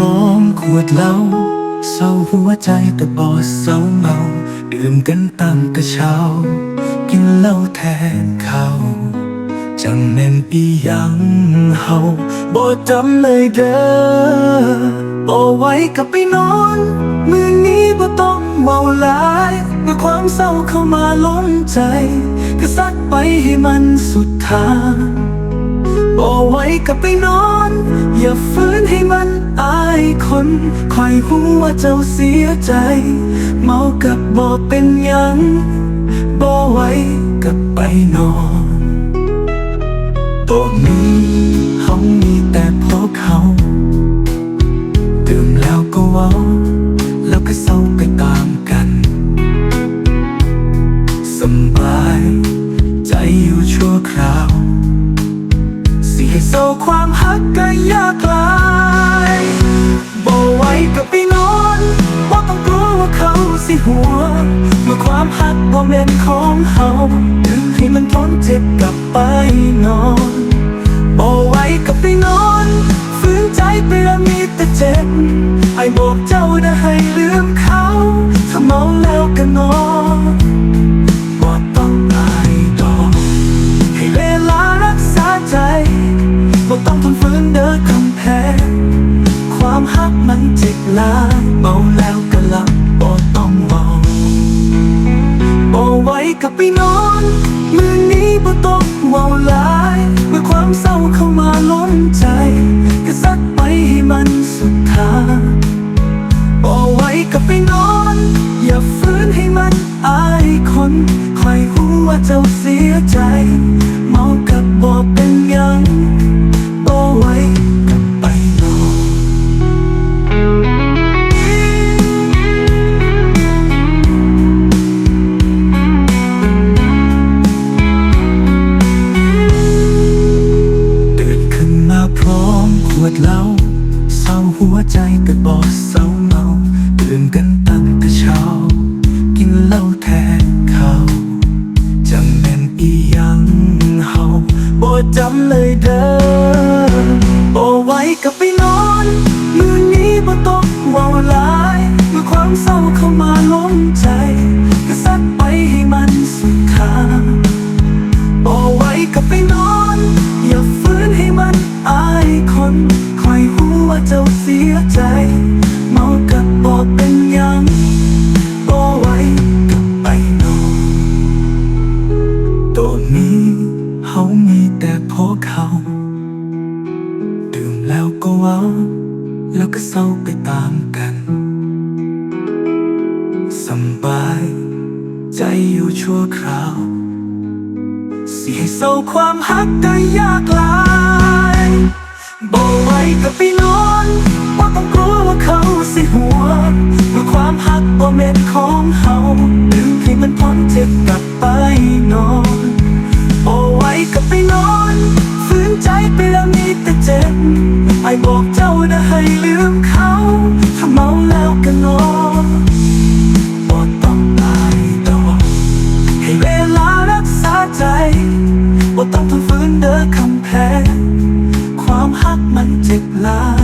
ร้องขวดเหล้าเศร้าหัวใจแต่บอสเศร้าเมา ดื่มกันตามกระเช้า กินเหล้าแทนเขาจังเม่นปียังเฮาบ่จำเลยเด้อบ่ไว้กับไปนอน มื่อนี้บอต้องเมาหลายเมื่อความเศร้าเข้ามาล้มใจ ก็ซัดไปให้มันสุดทางบอไว้กับไปนอน อย่าฝืนให้มันอายคนคอยหูว่าเจ้าเสียใจ เมากับบ่เป็นยังบ่ไหว้กับไปนอนตัวนี้ห้องมีแต่พวกเขา ดื่มแล้วก็ว้าแล้วก็เศร้า ให้โซความหักก็ยากลายบ่ไหวก็ไปนอนบ่ต้องกลัวว่าเขาสิหัว เมื่อความหักบ่แม่นของเฮาดึงให้มันทนเจ็บกลับไปนอนบ่ไหวก็ไปนอนฝืนใจไปแล้วมีแต่เจ็บไอ้บอกเจ้านะให้ลืมเขาถ้าเมา ไปนอน มือนี้บ่ต้องเมาหลาย เมื่อความเศร้าเข้ามาล้นใจก็ซักไปให้มันสุดทางบ่ไว้ก็ไปนอน อย่าฝืนให้มันอายคนคอยหูว่าเจ้าเสียใจ เลยเด้อไว้กับไปนอน มือนี้บ่ต้องเว้าวลายเมื่อความเศร้าเข้ามาล้มใจก็ซัดไปให้มันสุดทางบ่ไว้กับไปนอน เศร้าไปตามกันสบาย ใจอยู่ชั่วคราว เสียเศร้าความหักได้ยากลายบอกไว้กับพี่นอนว่าต้องกลัวว่าเขาสิหัวเมื่อความหักบ่เม็นของเฮาลืมให้มันพ้นเจ็บกลับไปนอนบอกไว้กับไปนอนฝืนใจไปแล้วมีแต่เจ็บไอบอกใจ nada.